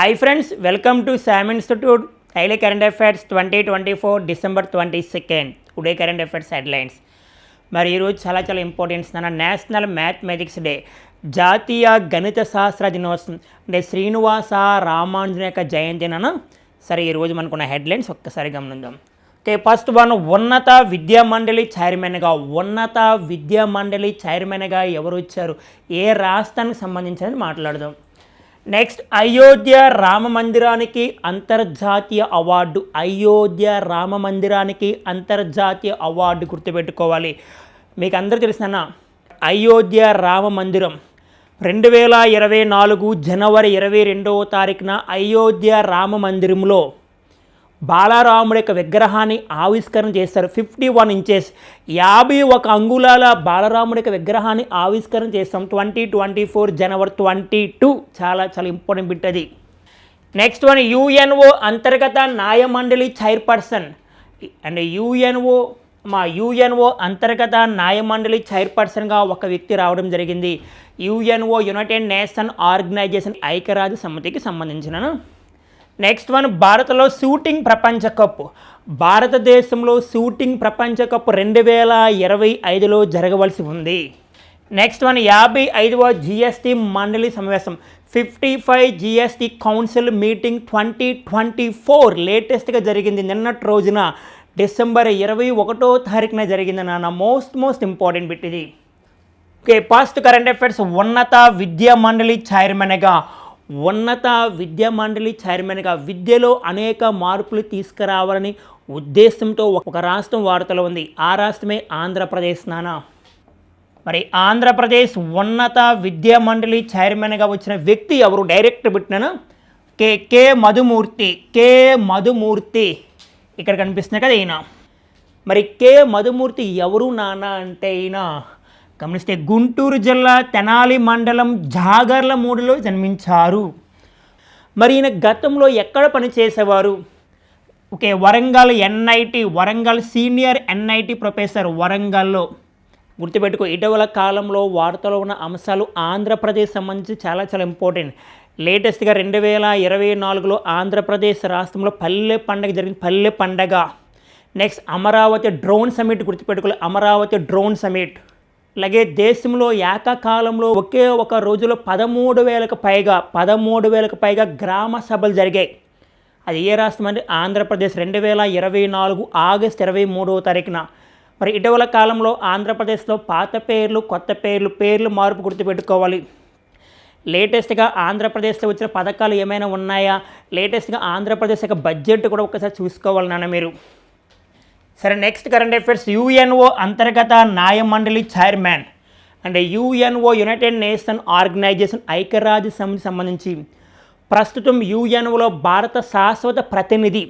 Hi friends welcome to Sam institute. Daily current affairs twenty twenty four December twenty second. Today current affairs headlines. మరి ఈరోజు చాలా చాలా importance నా national mathematics day. జాతీయ గణిత శాస్త్ర దినోత్సవం. అంటే శ్రీనివాస రామానుజన్ యొక్క జయంతిన సరే ఈరోజు మనకున్న హెడ్లైన్స్ ఒక్కసారి గమనిద్దాం. ఓకే ఫస్ట్ వన్ ఉన్నత విద్యా మండలి చైర్మన్గా. ఉన్నత విద్యా మండలి చైర్మన్గా ఎవరు వచ్చారు? ఏ రాష్ట్రానికి సంబంధించినది మాట్లాడదాం. నెక్స్ట్ అయోధ్య రామ మందిరానికి అంతర్జాతీయ అవార్డు అయోధ్య రామ మందిరానికి అంతర్జాతీయ అవార్డు గుర్తుపెట్టుకోవాలి. మీకు అందరూ తెలిసిన అయోధ్య రామ మందిరం రెండు వేల ఇరవై నాలుగు జనవరి ఇరవై రెండవ తారీఖున అయోధ్య రామ మందిరంలో బాలారాముడి యొక్క విగ్రహాన్ని ఆవిష్కరణ చేస్తారు ఫిఫ్టీ వన్ ఇంచెస్ యాభై ఒక అంగుళాల బాలరాముడి యొక్క విగ్రహాన్ని ఆవిష్కరణ చేస్తాం twenty twenty four January twenty two. చాలా చాలా ఇంపార్టెంట్ బిట్ అది. నెక్స్ట్ వన్ యుఎన్ఓ అంతర్గత న్యాయమండలి చైర్పర్సన్. అండ్ యుఎన్ఓ మా యుఎన్ఓ అంతర్గత న్యాయమండలి చైర్పర్సన్గా ఒక వ్యక్తి రావడం జరిగింది. యుఎన్ఓ యునైటెడ్ నేషన్ ఆర్గనైజేషన్ ఐక్యరాజ్య సమితికి సంబంధించిన నెక్స్ట్ వన్ భారత్లో షూటింగ్ ప్రపంచ కప్ భారతదేశంలో షూటింగ్ ప్రపంచ కప్ రెండు వేల ఇరవై ఐదులో జరగవలసి ఉంది. నెక్స్ట్ వన్ యాభై ఐదవ జిఎస్టీ మండలి సమావేశం. Fifty five GST council meeting twenty twenty four లేటెస్ట్గా జరిగింది. నిన్నటి రోజున డిసెంబర్ ఇరవై ఒకటో తారీఖున జరిగింది నాన్న. మోస్ట్ మోస్ట్ ఇంపార్టెంట్ బిట్ ఇది. ఓకే ఫస్ట్ కరెంట్ అఫైర్స్ ఉన్నత విద్యా మండలి చైర్మన్గా ఉన్నత విద్యా మండలి చైర్మన్గా విద్యలో అనేక మార్పులు తీసుకురావాలని ఉద్దేశంతో ఒక రాష్ట్రం వార్తలో ఉంది. ఆ రాష్ట్రమే ఆంధ్రప్రదేశ్ నానా. మరి ఆంధ్రప్రదేశ్ ఉన్నత విద్యా మండలి చైర్మన్గా వచ్చిన వ్యక్తి ఎవరు? డైరెక్ట్ పెట్టినాను? కే కే మధుమూర్తి కే మధుమూర్తి. ఇక్కడ కనిపిస్తుంది కదా ఈయన. మరి కే మధుమూర్తి ఎవరు నాన్న అంటే ఈయన? గమనిస్తే గుంటూరు జిల్లా తెనాలి మండలం జాగర్ల మూడులో జన్మించారు. మరి ఈయన గతంలో ఎక్కడ పనిచేసేవారు? Okay Warangal NIT Warangal senior NIT professor వరంగల్లో. గుర్తుపెట్టుకో ఇటీవల కాలంలో వార్తలో ఉన్న అంశాలు ఆంధ్రప్రదేశ్ సంబంధించి చాలా చాలా ఇంపార్టెంట్ లేటెస్ట్గా రెండు వేల ఇరవై నాలుగులో ఆంధ్రప్రదేశ్ రాష్ట్రంలో పల్లె పండగ జరిగింది. పల్లె పండగ. నెక్స్ట్ అమరావతి డ్రోన్ సమిట్ గుర్తుపెట్టుకోవాలి. Amaravati drone summit. అలాగే దేశంలో ఏకకాలంలో ఒకే ఒక రోజులో పదమూడు వేలకు పైగా పదమూడు వేలకు పైగా గ్రామ సభలు జరిగాయి. అది ఏ రాష్ట్రం అంటే ఆంధ్రప్రదేశ్. రెండు వేల ఇరవై నాలుగు ఆగస్ట్ ఇరవై మూడవ తారీఖున. మరి ఇటీవల కాలంలో ఆంధ్రప్రదేశ్లో పాత పేర్లు కొత్త పేర్లు పేర్లు మార్పు గుర్తుపెట్టుకోవాలి. లేటెస్ట్గా ఆంధ్రప్రదేశ్లో వచ్చిన పథకాలు ఏమైనా ఉన్నాయా? లేటెస్ట్గా ఆంధ్రప్రదేశ్ యొక్క బడ్జెట్ కూడా ఒకసారి చూసుకోవాలి నాన్న మీరు. సరే నెక్స్ట్ కరెంట్ అఫైర్స్ యుఎన్ఓ అంతర్గత న్యాయమండలి చైర్మన్ అంటే యుఎన్ఓ యునైటెడ్ నేషన్ ఆర్గనైజేషన్ ఐక్యరాజ్య సమితి సంబంధించి ప్రస్తుతం యుఎన్ఓలో భారత శాశ్వత ప్రతినిధి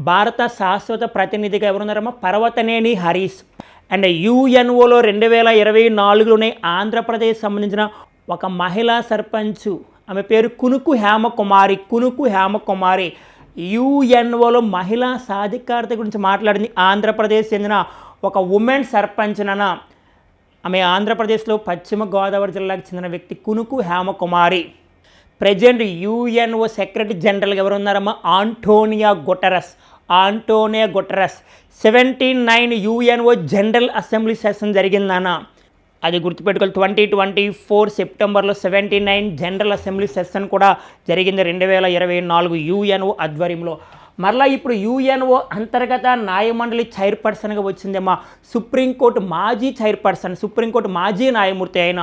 భారత శాశ్వత ప్రతినిధిగా ఎవరున్నారమ్మా? పర్వతనేని హరీష్. అండ్ యుఎన్ఓలో రెండు వేల ఇరవై నాలుగులోనే ఆంధ్రప్రదేశ్ సంబంధించిన ఒక మహిళా సర్పంచ్ ఆమె పేరు కునుకు హేమకుమారి కునుకు హేమకుమారి. యుఎన్ఓలో మహిళా సాధికారత గురించి మాట్లాడింది ఆంధ్రప్రదేశ్ చెందిన ఒక ఉమెన్ సర్పంచ్నన. ఆమె ఆంధ్రప్రదేశ్లో పశ్చిమ గోదావరి జిల్లాకు చెందిన వ్యక్తి కునుకు హేమకుమారి. ప్రజెంట్ యుఎన్ఓ సెక్రటరీ జనరల్గా ఎవరున్నారమ్మా? Antonio Guterres. Antonio Guterres. Seventy nine UNO general assembly session జరిగిందన్న. అది గుర్తుపెట్టుకోవాలి. ట్వంటీ ట్వంటీ ఫోర్ సెప్టెంబర్లో seventy nine general assembly session కూడా జరిగింది. రెండు వేల ఇరవై నాలుగు యుఎన్ఓ ఆధ్వర్యంలో. మరలా ఇప్పుడు యుఎన్ఓ అంతర్గత న్యాయమండలి చైర్పర్సన్గా వచ్చిందేమా సుప్రీంకోర్టు మాజీ చైర్పర్సన్ సుప్రీంకోర్టు మాజీ న్యాయమూర్తి అయిన.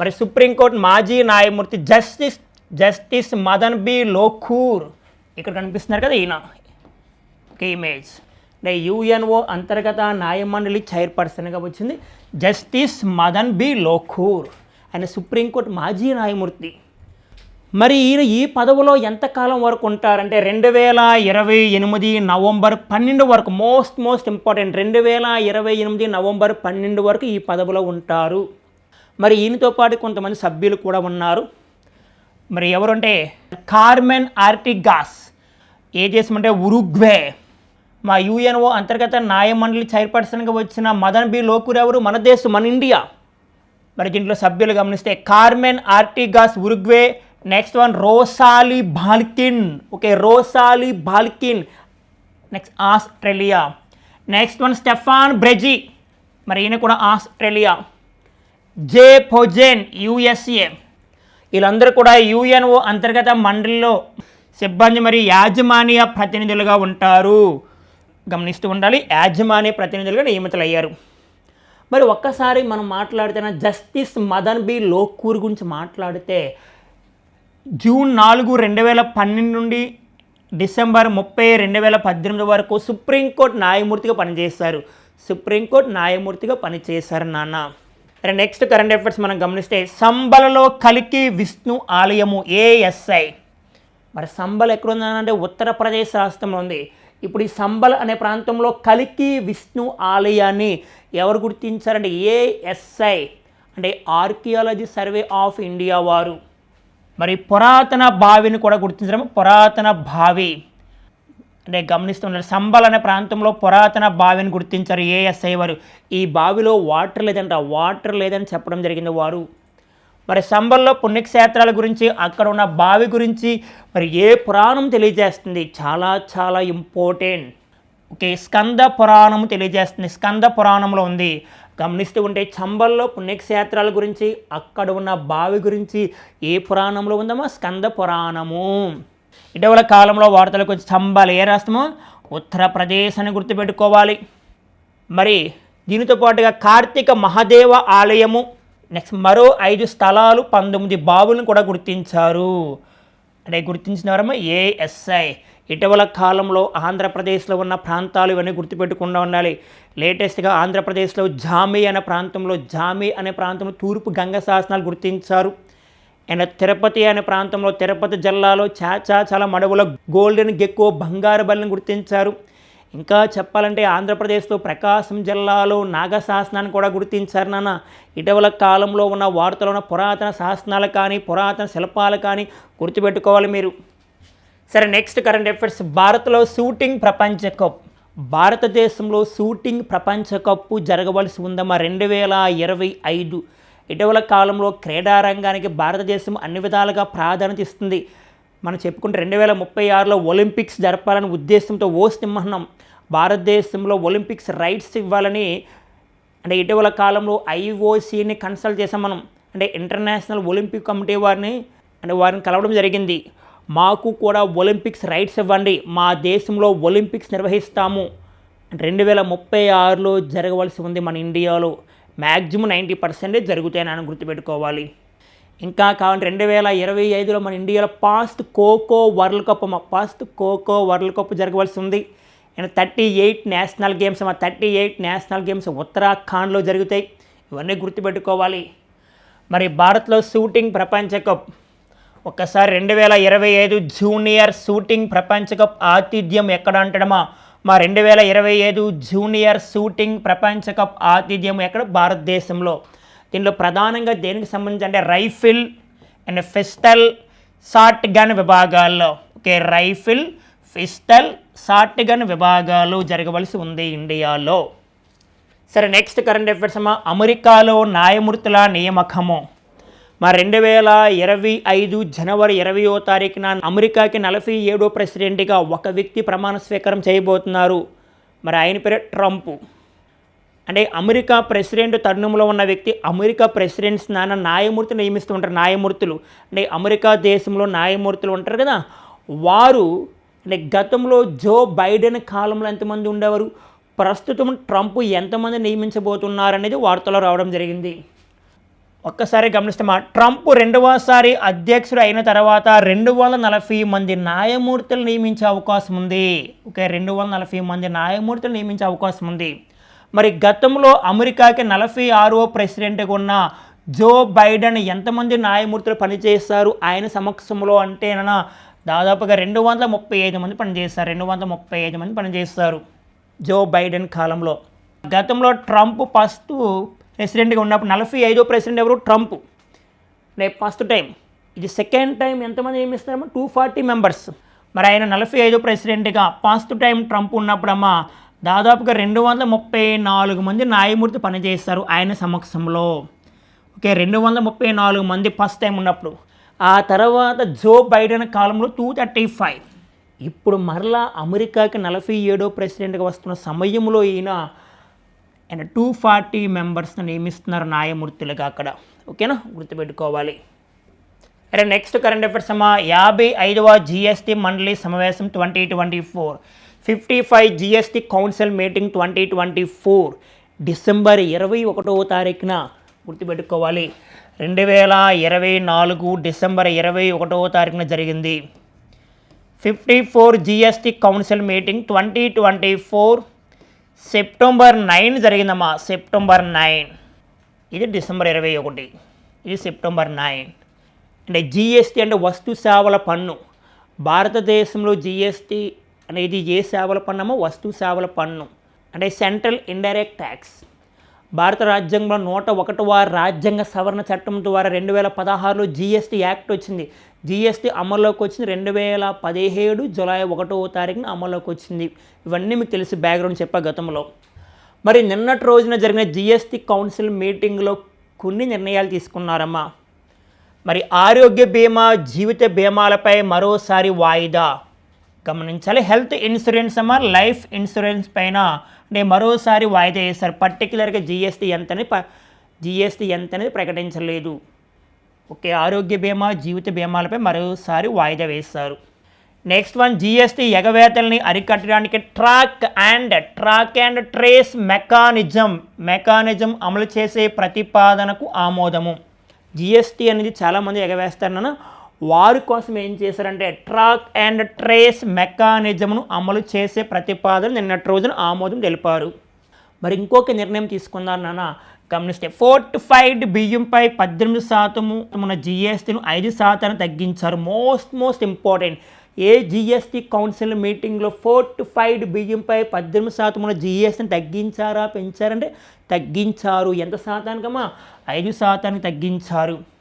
మరి సుప్రీంకోర్టు మాజీ న్యాయమూర్తి justice justice Madan B Lokur ఇక్కడ కనిపిస్తున్నారు కదా ఈయన ఒక ఇమేజ్. అంటే యుఎన్ఓ అంతర్గత న్యాయమండలి చైర్పర్సన్గా వచ్చింది. జస్టిస్ మదన్ బి లోఖూర్ ఆయన సుప్రీంకోర్టు మాజీ న్యాయమూర్తి. మరి ఈయన ఈ పదవిలో ఎంతకాలం వరకు ఉంటారంటే రెండు వేల ఇరవై ఎనిమిది నవంబర్ పన్నెండు వరకు మోస్ట్ మోస్ట్ ఇంపార్టెంట్ రెండు వేల ఇరవై ఎనిమిది నవంబర్ పన్నెండు వరకు ఈ పదవిలో ఉంటారు. మరి ఈయనతో పాటు కొంతమంది సభ్యులు కూడా ఉన్నారు. మరి ఎవరంటే? కార్మెన్ ఆర్టిగాస్. ఏ దేశం అంటే? ఉరుగ్వే. మా యుఎన్ఓ అంతర్గత న్యాయమండలి చైర్పర్సన్గా వచ్చిన మదన్ బి లోకూర్ ఎవరు? మన దేశం మన ఇండియా. మరి దీంట్లో సభ్యులు గమనిస్తే Carmen Artigas Uruguay next one Rosalie Balkin. Okay Rosalie Balkin. Next Australia. Next one Stefan Brezina. మరి ఈయన కూడా ఆస్ట్రేలియా. జే ఫోజెన్ యుఎస్ఏ. వీళ్ళందరూ కూడా యుఎన్ఓ అంతర్గత మండలిలో సిబ్బంది మరి యాజమాన్య ప్రతినిధులుగా ఉంటారు. గమనిస్తూ ఉండాలి. యాజమాన్య ప్రతినిధులుగా నియమితులయ్యారు. మరి ఒక్కసారి మనం మాట్లాడితేన జస్టిస్ మదన్ బి లోకూర్ గురించి మాట్లాడితే జూన్ నాలుగు రెండు వేల పన్నెండు నుండి డిసెంబర్ ముప్పై రెండు వేల పద్దెనిమిది వరకు సుప్రీంకోర్టు న్యాయమూర్తిగా పనిచేశారు. సుప్రీంకోర్టు న్యాయమూర్తిగా పనిచేశారు నాన్న. నెక్స్ట్ కరెంట్ అఫైర్స్ మనం గమనిస్తే సంబలలో కలికి విష్ణు ఆలయము ఏఎస్ఐ మరి సంబల్ ఎక్కడ అంటే ఉత్తరప్రదేశ్ రాష్ట్రంలో ఉంది. ఇప్పుడు ఈ సంబల్ అనే ప్రాంతంలో కలికి విష్ణు ఆలయాన్ని ఎవరు గుర్తించారంటే ఏఎస్ఐ అంటే ఆర్కియాలజీ సర్వే ఆఫ్ ఇండియా వారు. మరి పురాతన బావిని కూడా గుర్తించడం పురాతన బావి. అంటే గమనిస్తున్నారు సంబల్ అనే ప్రాంతంలో పురాతన బావిని గుర్తించారు ఏఎస్ఐ వారు. ఈ బావిలో వాటర్ లేదంట వాటర్ లేదని చెప్పడం జరిగింది వారు. మరి సంబల్లో పుణ్యక్షేత్రాల గురించి అక్కడ ఉన్న బావి గురించి మరి ఏ పురాణం తెలియజేస్తుంది? చాలా చాలా ఇంపార్టెంట్. ఓకే స్కంద పురాణం తెలియజేస్తుంది. స్కంద పురాణంలో ఉంది. గమనిస్తూ ఉంటే చంబల్లో పుణ్యక్షేత్రాల గురించి అక్కడ ఉన్న బావి గురించి ఏ పురాణంలో ఉందామో స్కంద పురాణము. ఇటీవల కాలంలో వార్తలకు వచ్చి చంబల్ ఏ రాష్ట్రమో? ఉత్తరప్రదేశ్ అని గుర్తుపెట్టుకోవాలి. మరి దీనితో పాటుగా కార్తీక మహాదేవ ఆలయము నెక్స్ట్ మరో ఐదు స్థలాలు పంతొమ్మిది బావులను కూడా గుర్తించారు. అంటే గుర్తించినవారమ్మా? ఏఎస్ఐ ఇటీవల కాలంలో ఆంధ్రప్రదేశ్లో ఉన్న ప్రాంతాలు ఇవన్నీ గుర్తుపెట్టుకుండా ఉండాలి. లేటెస్ట్గా ఆంధ్రప్రదేశ్లో జామి అనే ప్రాంతంలో జామి అనే ప్రాంతంలో తూర్పు గంగ శాసనాలు గుర్తించారు. అండ్ తిరుపతి అనే ప్రాంతంలో తిరుపతి జిల్లాలో చాచా చాలా మడవుల గోల్డెన్ గెక్కో బంగారు బల్లిని గుర్తించారు. ఇంకా చెప్పాలంటే ఆంధ్రప్రదేశ్లో ప్రకాశం జిల్లాలో నాగశాసనాన్ని కూడా గుర్తించారు నాన్న. ఇటీవల కాలంలో ఉన్న వార్తలో ఉన్న పురాతన శాసనాలు కానీ పురాతన శిల్పాలు కానీ గుర్తుపెట్టుకోవాలి మీరు. సరే నెక్స్ట్ కరెంట్ అఫైర్స్. భారత్లో షూటింగ్ ప్రపంచ కప్. భారతదేశంలో షూటింగ్ ప్రపంచ కప్పు జరగవలసి ఉందమ్మా రెండు వేల ఇరవై ఐదు. ఇటీవల కాలంలో క్రీడారంగానికి భారతదేశం అన్ని విధాలుగా ప్రాధాన్యత ఇస్తుంది. మనం చెప్పుకుంటే రెండు వేల ముప్పై ఆరులో ఒలింపిక్స్ జరపాలని ఉద్దేశంతో ఓ సింహనం భారతదేశంలో ఒలింపిక్స్ రైట్స్ ఇవ్వాలని అంటే ఇటీవల కాలంలో ఐఓసీని కన్సల్ట్ చేసాం మనం. అంటే ఇంటర్నేషనల్ ఒలింపిక్ కమిటీ వారిని అంటే వారిని కలవడం జరిగింది. మాకు కూడా ఒలింపిక్స్ రైట్స్ ఇవ్వండి. మా దేశంలో ఒలింపిక్స్ నిర్వహిస్తాము. రెండు వేల ముప్పై ఆరులో జరగవలసి ఉంది మన ఇండియాలో. మ్యాక్సిమం నైంటీ పర్సెంటేజ్ జరుగుతాయని గుర్తుపెట్టుకోవాలి. ఇంకా కావాలంటే రెండు వేల ఇరవై ఐదులో మన ఇండియాలో పాస్ట్ ఖోఖో వరల్డ్ కప్ మా పాస్ట్ ఖోఖో వరల్డ్ కప్ జరగవలసి ఉంది. And thirty eight national games మా థర్టీ ఎయిట్ నేషనల్ గేమ్స్ ఉత్తరాఖండ్లో జరుగుతాయి. ఇవన్నీ గుర్తుపెట్టుకోవాలి. మరి భారత్లో షూటింగ్ ప్రపంచ కప్. ఒక్కసారి రెండు వేల ఇరవై ఐదు జూనియర్ షూటింగ్ ప్రపంచ కప్ ఆతిథ్యం ఎక్కడ అంటడమా మా? రెండు వేల ఇరవై ఐదు జూనియర్ షూటింగ్ ప్రపంచ కప్ ఆతిథ్యం ఎక్కడ? భారతదేశంలో. దీనిలో ప్రధానంగా దేనికి సంబంధించి అంటే rifle and pistol shotgun విభాగాల్లో. Okay rifle pistol shotgun విభాగాలు జరగవలసి ఉంది ఇండియాలో. సరే నెక్స్ట్ కరెంట్ అఫైర్స్ అమ్మా అమెరికాలో న్యాయమూర్తుల నియామకము. మా రెండు వేల ఇరవై ఐదు జనవరి ఇరవయో తారీఖున అమెరికాకి నలభై ఏడో ప్రెసిడెంట్గా ఒక వ్యక్తి ప్రమాణ స్వీకారం చేయబోతున్నారు. మరి ఆయన పేరు ట్రంప్. అంటే అమెరికా ప్రెసిడెంట్ తరుణంలో ఉన్న వ్యక్తి అమెరికా ప్రెసిడెంట్స్ నాన్న న్యాయమూర్తి నియమిస్తూ ఉంటారు. న్యాయమూర్తులు. అంటే అమెరికా దేశంలో న్యాయమూర్తులు ఉంటారు కదా. వారు అంటే గతంలో జో బైడెన్ కాలంలో ఎంతమంది ఉండేవారు? ప్రస్తుతం ట్రంప్ ఎంతమంది నియమించబోతున్నారు అనేది వార్తలో రావడం జరిగింది. ఒక్కసారి గమనిస్తామా ట్రంప్ రెండవసారి అధ్యక్షుడు అయిన తర్వాత రెండు వందల నలభై మంది న్యాయమూర్తులు నియమించే అవకాశం ఉంది. ఓకే రెండు వందల నలభై మంది న్యాయమూర్తులు నియమించే అవకాశం ఉంది. మరి గతంలో అమెరికాకి నలభై ఆరో ప్రెసిడెంట్గా ఉన్న జో బైడెన్ ఎంతమంది న్యాయమూర్తులు పనిచేస్తారు ఆయన సమక్షంలో అంటేనన్నా దాదాపుగా రెండు వందల ముప్పై ఐదు మంది పనిచేస్తారు రెండు వందల ముప్పై ఐదు మంది పనిచేస్తారు జో బైడెన్ కాలంలో. గతంలో ట్రంప్ ఫస్ట్ ప్రెసిడెంట్గా ఉన్నప్పుడు నలభై ఐదో ప్రెసిడెంట్ ఎవరు? ట్రంప్. రేపు ఫస్ట్ టైం. ఇది సెకండ్ టైం ఎంతమంది నియమిస్తారమ్మా టూ ఫార్టీ మెంబర్స్ మరి ఆయన నలభై ఐదో ప్రెసిడెంట్గా ఫస్ట్ టైం ట్రంప్ ఉన్నప్పుడమ్మా దాదాపుగా రెండు వందల ముప్పై నాలుగు మంది న్యాయమూర్తి పనిచేస్తారు ఆయన సమక్షంలో. ఓకే రెండు వందల ముప్పై నాలుగు మంది ఫస్ట్ టైం ఉన్నప్పుడు. ఆ తర్వాత జో బైడెన్ కాలంలో టూ థర్టీ ఫైవ్. ఇప్పుడు మరలా అమెరికాకి నలభై ఏడో ప్రెసిడెంట్గా వస్తున్న సమయంలో ఈయన ఆయన టూ ఫార్టీ మెంబర్స్ని నియమిస్తున్నారు న్యాయమూర్తులుగా అక్కడ. ఓకేనా? గుర్తుపెట్టుకోవాలి. అరే నెక్స్ట్ కరెంట్ అఫేర్స్ అమ్మా. యాభై ఐదవ జిఎస్టీ మండలి సమావేశం twenty twenty four. Fifty five GST council meeting twenty twenty four December ఇరవై ఒకటవ తారీఖున గుర్తుపెట్టుకోవాలి. రెండు వేల ఇరవై నాలుగు డిసెంబర్ ఇరవై ఒకటవ తారీఖున జరిగింది. Fifty four GST council meeting twenty twenty four September nine జరిగిందమ్మా. సెప్టెంబర్ నైన్ ఇది డిసెంబర్ ఇరవై ఒకటి. ఇది సెప్టెంబర్ నైన్ అంటే జిఎస్టీ అంటే వస్తు సేవల పన్ను. భారతదేశంలో జిఎస్టీ అనేది ఏ సేవల పన్ను వస్తు సేవల పన్ను. అంటే సెంట్రల్ ఇండైరెక్ట్ ట్యాక్స్. భారత రాజ్యాంగంలో నూట ఒకటవ రాజ్యాంగ సవరణ చట్టం ద్వారా రెండు వేల పదహారులో జిఎస్టీ యాక్ట్ వచ్చింది. జిఎస్టీ అమల్లోకి వచ్చింది రెండు వేల పదిహేడు జులై ఒకటవ తారీఖున అమల్లోకి వచ్చింది. ఇవన్నీ మీకు తెలిసి బ్యాక్గ్రౌండ్ చెప్పా గతంలో. మరి నిన్నటి రోజున జరిగిన జిఎస్టీ కౌన్సిల్ మీటింగ్లో కొన్ని నిర్ణయాలు తీసుకున్నారమ్మా. మరి ఆరోగ్య బీమా జీవిత బీమాలపై మరోసారి వాయిదా. గమనించాలి. హెల్త్ ఇన్సూరెన్స్ అమ్మా లైఫ్ ఇన్సూరెన్స్ పైన అంటే మరోసారి వాయిదా వేశారు. పర్టికులర్గా జిఎస్టీ ఎంతని ప జిఎస్టీ ఎంత అనేది ప్రకటించలేదు. ఓకే ఆరోగ్య బీమా జీవిత బీమాలపై మరోసారి వాయిదా వేస్తారు నెక్స్ట్ వన్ జిఎస్టీ ఎగవేతల్ని అరికట్టడానికి track and track and trace mechanism mechanism అమలు చేసే ప్రతిపాదనకు ఆమోదము. జిఎస్టీ అనేది చాలామంది ఎగవేస్తారన్న వారి కోసం ఏం చేశారంటే ట్రాక్ అండ్ ట్రేస్ మెకానిజంను అమలు చేసే ప్రతిపాదన నిన్నటి రోజున ఆమోదం తెలిపారు. మరి ఇంకొక నిర్ణయం తీసుకున్నారు నాన్న. గమనిస్తే ఫోర్టిఫైడ్ బియ్యంపై పద్దెనిమిది శాతము మన జిఎస్టీను ఐదు శాతాన్ని తగ్గించారు. Most most important. ఏ జిఎస్టీ కౌన్సిల్ మీటింగ్లో ఫోర్టిఫైడ్ బియ్యంపై పద్దెనిమిది శాతం ఉన్న జిఎస్టీని తగ్గించారా పెంచారంటే తగ్గించారు. ఎంత శాతానికమ్మా? ఐదు శాతానికి తగ్గించారు.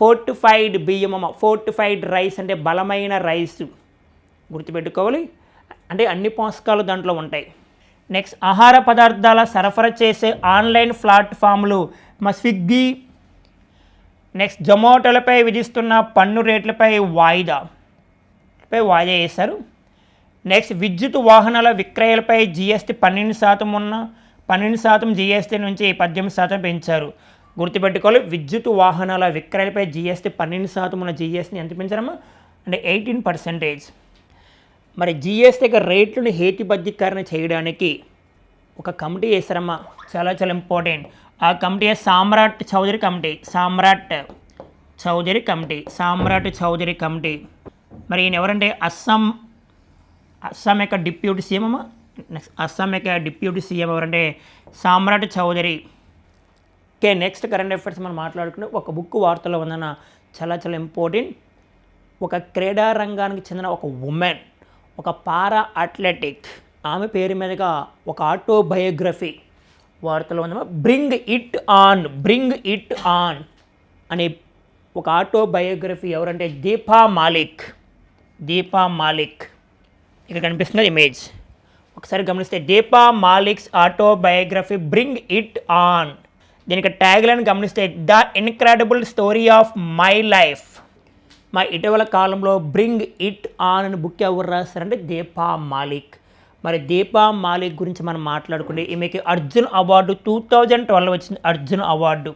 ఫోర్టిఫైడ్ బియ్యం ఫోర్టిఫైడ్ రైస్ అంటే బలమైన రైస్ గుర్తుపెట్టుకోవాలి. అంటే అన్ని పోషకాలు దాంట్లో ఉంటాయి. నెక్స్ట్ ఆహార పదార్థాల సరఫరా చేసే ఆన్లైన్ ప్లాట్ఫామ్లు. మా స్విగ్గీ. నెక్స్ట్ జొమాటోలపై విధిస్తున్న పన్ను రేట్లపై వాయిదా. పై వాయిదా వేశారు. నెక్స్ట్ విద్యుత్ వాహనాల విక్రయాలపై జిఎస్టీ పన్నెండు శాతం ఉన్న పన్నెండు శాతం జిఎస్టీ నుంచి పద్దెనిమిది శాతం పెంచారు. గుర్తుపెట్టుకోవాలి. విద్యుత్ వాహనాల విక్రయాలపై జిఎస్టీ పన్నెండు శాతం ఉన్న జిఎస్టీని ఎంత పెంచారమ్మా అంటే ఎయిటీన్ పర్సెంటేజ్ మరి జిఎస్టీ యొక్క రేట్లను హేతుబద్ధీకరణ చేయడానికి ఒక కమిటీ వేస్తారమ్మా చాలా చాలా ఇంపార్టెంట్ ఆ committee Samrat Choudhary committee. Samrat Choudhary committee. Samrat Choudhary committee. మరి ఈయన ఎవరంటే? అస్సాం అస్సాం యొక్క డిప్యూటీ సీఎం అమ్మా. నెక్స్ట్ అస్సాం యొక్క డిప్యూటీ సీఎం ఎవరంటే? Samrat Choudhary. Okay next current affairs మనం మాట్లాడుకుంటే ఒక బుక్ వార్తలో ఉందన్న చాలా చాలా ఇంపార్టెంట్ ఒక క్రీడా రంగానికి చెందిన ఒక ఉమెన్ ఒక పారా అథ్లెటిక్ ఆమె పేరు మీదుగా ఒక ఆటోబయోగ్రఫీ వార్తలో ఉందమ్మా. Bring it on bring it on అనే ఒక ఆటోబయోగ్రఫీ ఎవరంటే దీపా మాలిక్. దీపా మాలిక్. ఇక్కడ కనిపిస్తున్నది ఇమేజ్ ఒకసారి గమనిస్తే Deepa Malik's autobiography bring it on దీనికి ట్యాగ్లను గమనిస్తే the incredible story of my life మా ఇటీవల కాలంలో బ్రింగ్ ఇట్ ఆన్ అని బుక్ ఎవరు రాస్తారంటే దీపా మాలిక్. మరి దీపా మాలిక్ గురించి మనం మాట్లాడుకుంటే ఈమెకి Arjun award two thousand twelve వచ్చింది. Arjun award.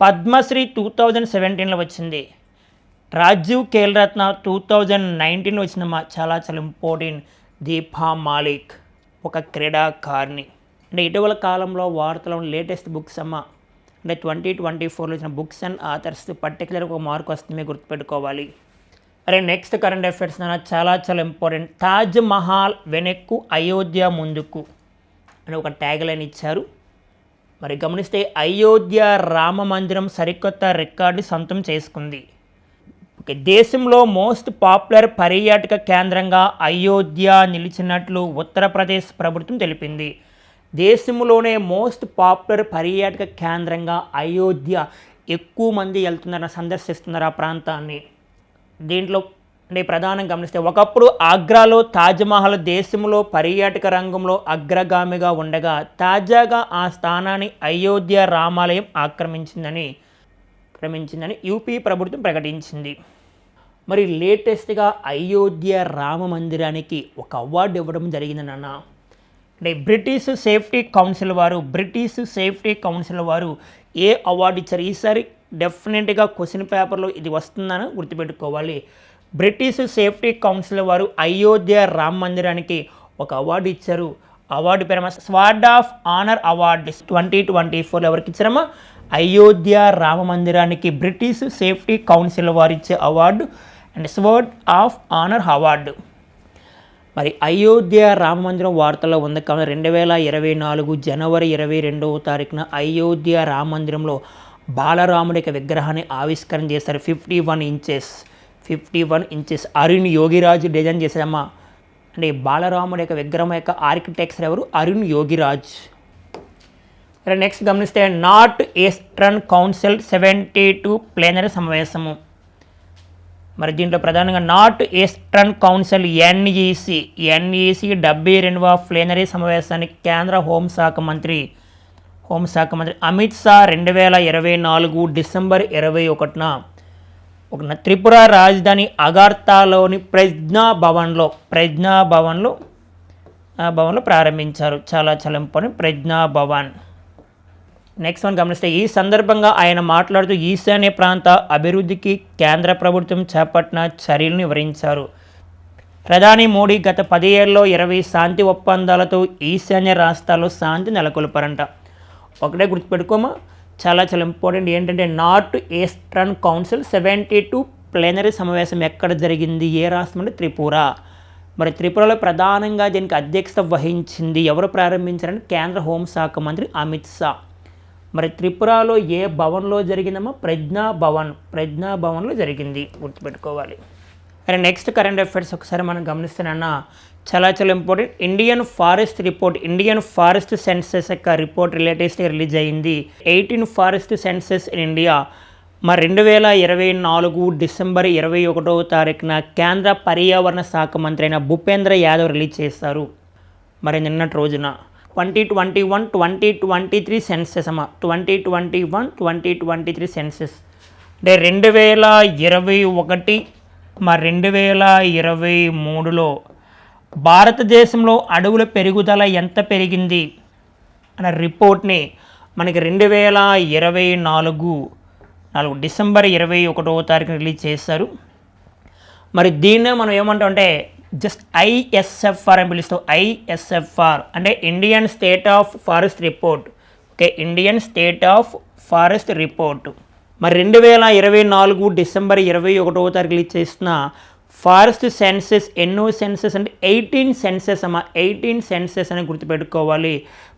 Padmashri two thousand సెవెంటీన్లో వచ్చింది. రాజీవ్ కేల్రత్న టూ థౌజండ్ నైన్టీన్లో వచ్చిందమ్మా చాలా చాలా ఇంపార్టెంట్ దీపా మాలిక్ ఒక క్రీడాకారిణి. అంటే ఇటీవల కాలంలో వార్తలో లేటెస్ట్ బుక్స్ అమ్మ. అంటే ట్వంటీ ట్వంటీ ఫోర్లో వచ్చిన బుక్స్ అండ్ ఆథర్స్ పర్టికులర్ ఒక మార్క్ వస్తుంది గుర్తుపెట్టుకోవాలి. అరే నెక్స్ట్ కరెంట్ అఫైర్స్ నాన్న చాలా చాలా ఇంపార్టెంట్ తాజ్ మహల్ వెనక్కు అయోధ్య ముందుకు అని ఒక ట్యాగ్ లైన్ ఇచ్చారు. మరి గమనిస్తే అయోధ్య రామ మందిరం సరికొత్త రికార్డు సొంతం చేసుకుంది. ఓకే దేశంలో మోస్ట్ పాపులర్ పర్యాటక కేంద్రంగా అయోధ్య నిలిచినట్లు ఉత్తరప్రదేశ్ ప్రభుత్వం తెలిపింది. దేశంలోనే మోస్ట్ పాపులర్ పర్యాటక కేంద్రంగా అయోధ్య ఎక్కువ మంది వెళ్తున్నారు సందర్శిస్తున్నారు ఆ ప్రాంతాన్ని. దీంట్లో అంటే ప్రధానం గమనిస్తే ఒకప్పుడు ఆగ్రాలో తాజ్మహల్ దేశంలో పర్యాటక రంగంలో అగ్రగామిగా ఉండగా తాజాగా ఆ స్థానాన్ని అయోధ్య రామాలయం ఆక్రమించిందని ఆక్రమించిందని యూపీ ప్రభుత్వం ప్రకటించింది. మరి లేటెస్ట్గా అయోధ్య రామ మందిరానికి ఒక అవార్డు ఇవ్వడం జరిగింది అంటే బ్రిటిష్ సేఫ్టీ కౌన్సిల్ వారు బ్రిటిష్ సేఫ్టీ కౌన్సిల్ వారు ఏ అవార్డు ఇచ్చారు? ఈసారి డెఫినెట్గా క్వశ్చన్ పేపర్లో ఇది వస్తుందని గుర్తుపెట్టుకోవాలి. బ్రిటిష్ సేఫ్టీ కౌన్సిల్ వారు అయోధ్య రామ మందిరానికి ఒక అవార్డు ఇచ్చారు. అవార్డు పేరమ్మా sword of honour award twenty twenty four ఎవరికి ఇచ్చారమ్మా? అయోధ్య రామ మందిరానికి బ్రిటిష్ సేఫ్టీ కౌన్సిల్ వారు ఇచ్చే award. And sword of honour award మరి అయోధ్య రామ మందిరం వార్తల్లో ఉంది. కాబట్టి రెండు వేల ఇరవై నాలుగు జనవరి ఇరవై రెండవ తారీఖున అయోధ్య రామ మందిరంలో బాలరాముడి యొక్క విగ్రహాన్ని ఆవిష్కరణ చేశారు. Fifty one inches fifty one inches. Arun Yogiraj design చేశారమ్మా. అంటే బాలరాముడి యొక్క విగ్రహం యొక్క ఆర్కిటెక్చర్ ఎవరు? అరుణ్ యోగిరాజ్. నెక్స్ట్ గమనిస్తే north eastern council seventy two plenary సమావేశము. మరి దీంట్లో ప్రధానంగా north eastern council NEC NEC డెబ్బై రెండవ ప్లేనరీ సమావేశానికి కేంద్ర హోంశాఖ మంత్రి హోంశాఖ మంత్రి అమిత్ షా రెండు వేల ఇరవై నాలుగు డిసెంబర్ ఇరవై ఒకటిన ఒక త్రిపుర రాజధాని అగార్తాలోని ప్రజ్ఞా భవన్లో ప్రజ్ఞా భవన్లో భవన్లో ప్రారంభించారు. చాలా చాలా important Pragya Bhavan. Next one గమనిస్తే ఈ సందర్భంగా ఆయన మాట్లాడుతూ ఈశాన్య ప్రాంత అభివృద్ధికి కేంద్ర ప్రభుత్వం చేపట్టిన చర్యలను వివరించారు. ప్రధాని మోడీ గత పదేళ్ళలో ఇరవై శాంతి ఒప్పందాలతో ఈశాన్య రాష్ట్రాల్లో శాంతి నెలకొల్పారంట. ఒకటే గుర్తుపెట్టుకోమా చాలా చాలా ఇంపార్టెంట్ ఏంటంటే north eastern council seventy two plenary సమావేశం ఎక్కడ జరిగింది? ఏ రాష్ట్రం అంటే త్రిపుర. మరి త్రిపురలో ప్రధానంగా దీనికి అధ్యక్షత వహించింది ఎవరు ప్రారంభించారంటే కేంద్ర హోంశాఖ మంత్రి అమిత్ షా. మరి త్రిపురలో ఏ భవన్లో జరిగిందమ్మా? ప్రజ్ఞా భవన్. ప్రజ్ఞా భవన్లో జరిగింది. గుర్తుపెట్టుకోవాలి. అండ్ నెక్స్ట్ కరెంట్ అఫైర్స్ ఒకసారి మనం గమనిస్తున్నా చాలా చాలా important Indian forest report Indian forest census యొక్క రిపోర్ట్ లేటెస్ట్గా రిలీజ్ అయింది. Eighteen forest census in India మరి రెండు వేల ఇరవై నాలుగు డిసెంబర్ ఇరవై ఒకటవ తారీఖున కేంద్ర పర్యావరణ శాఖ మంత్రి అయిన భూపేంద్ర యాదవ్ రిలీజ్ చేస్తారు మరి నిన్నటి రోజున twenty twenty one twenty twenty three census అమ్మ. Twenty twenty one twenty twenty three census. అంటే రెండు వేల ఇరవై ఒకటి మా రెండు వేల ఇరవై మూడులో భారతదేశంలో అడవుల పెరుగుదల ఎంత పెరిగింది అనే రిపోర్ట్ని మనకి రెండు వేల ఇరవై నాలుగు నాలుగు డిసెంబర్ ఇరవై ఒకటో తారీఖు రిలీజ్ చేశారు. మరి దీన్నే మనం ఏమంటాం అంటే జస్ట్ ఐఎస్ఎఫ్ఆర్ అని పిలుస్తాం ఐఎస్ఎఫ్ఆర్ అంటే Indian state of forest report okay Indian state of forest report మరి రెండు వేల ఇరవై నాలుగు డిసెంబర్ ఇరవై ఒకటవ తారీఖు ఇచ్చేసిన చేసిన ఫారెస్ట్ సెన్సెస్ ఎన్నో సెన్సెస్ అంటే ఎయిటీన్ సెన్సెస్ అమ్మా. ఎయిటీన్ సెన్సెస్ అని గుర్తుపెట్టుకోవాలి.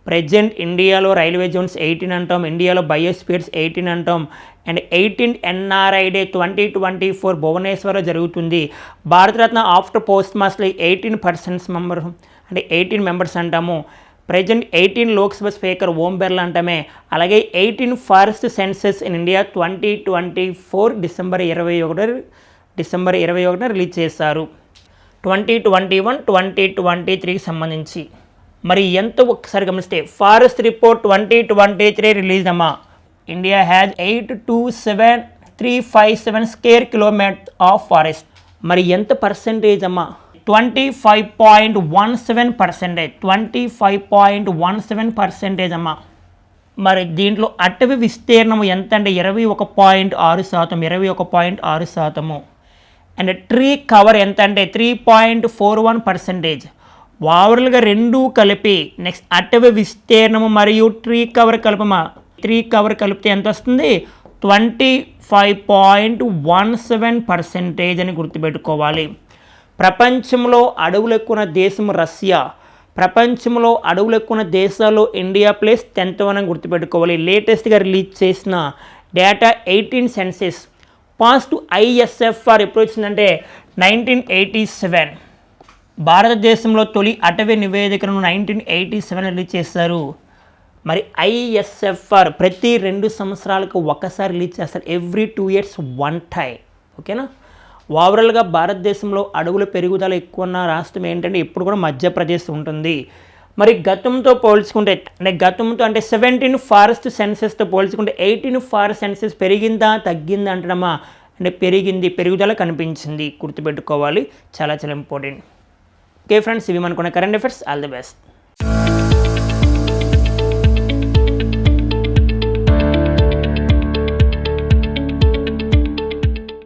ప్రజెంట్ ఇండియాలో రైల్వే జోన్స్ ఎయిటీన్ అంటాం. ఇండియాలో బయోస్పియర్స్ ఎయిటీన్ అంటాం. And eighteen NRI day twenty twenty four భువనేశ్వర్లో జరుగుతుంది. Bharat Ratna after post master eighteen persons member అంటే ఎయిటీన్ మెంబర్స్ అంటాము. Present eighteen Lok Sabha speaker Om Birla అంటమే. అలాగే eighteen forest census in India twenty twenty four December ఇరవై ఒకటి December ఇరవై ఒకటిన release చేశారు. Twenty twenty one twenty twenty త్రీకి సంబంధించి. మరి ఎంత ఒక్కసారి గమనిస్తే forest report twenty twenty three release అమ్మా. India has eight two seven three five seven square kilometre of forest మరి ఎంత పర్సెంటేజ్ అమ్మా? Twenty five point one seven percentage twenty five point one seven percentage అమ్మా. మరి దీంట్లో అటవీ విస్తీర్ణము ఎంత అంటే ఇరవై ఒక పాయింట్ ఆరు శాతం ఇరవై ఒక పాయింట్ ఆరు శాతము. అండ్ ట్రీ కవర్ ఎంత అంటే three point four one percentage ఓవరాల్గా రెండు కలిపి నెక్స్ట్ అటవీ విస్తీర్ణము మరియు ట్రీ కవర్ కలపమా? త్రీ కవర్ కలిపితే ఎంత వస్తుంది? Twenty five point one seven percentage అని గుర్తుపెట్టుకోవాలి. ప్రపంచంలో అడవులు ఎక్కువ దేశం రష్యా. ప్రపంచంలో అడవులు ఎక్కువ దేశాల్లో ఇండియా ప్లేస్ టెన్త్ వన్ అని గుర్తుపెట్టుకోవాలి. లేటెస్ట్గా రిలీజ్ చేసిన data eighteen census. Past ISFR ఎప్పుడు వచ్చిందంటే నైన్టీన్ ఎయిటీ సెవెన్. భారతదేశంలో తొలి అటవీ నివేదికను నైన్టీన్ ఎయిటీ సెవెన్ రిలీజ్ చేశారు. మరి ఐఎస్ఎఫ్ఆర్ ప్రతి రెండు సంవత్సరాలకు ఒకసారి రిలీజ్ చేస్తారు. Every two years one time ఓకేనా ఓవరాల్గా భారతదేశంలో అడవుల పెరుగుదల ఎక్కువ ఉన్న రాష్ట్రం ఏంటంటే ఇప్పుడు కూడా మధ్యప్రదేశ్ ఉంటుంది. మరి గతంతో పోల్చుకుంటే అంటే గతంతో అంటే సెవెంటీన్ ఫారెస్ట్ సెన్సెస్తో పోల్చుకుంటే ఎయిటీన్ ఫారెస్ట్ సెన్సెస్ పెరిగిందా తగ్గిందా అంటడమా అంటే పెరిగింది పెరుగుదల కనిపించింది గుర్తుపెట్టుకోవాలి. చాలా చాలా ఇంపార్టెంట్ ఓకే ఫ్రెండ్స్ ఇవి మనకున్న current affairs all the best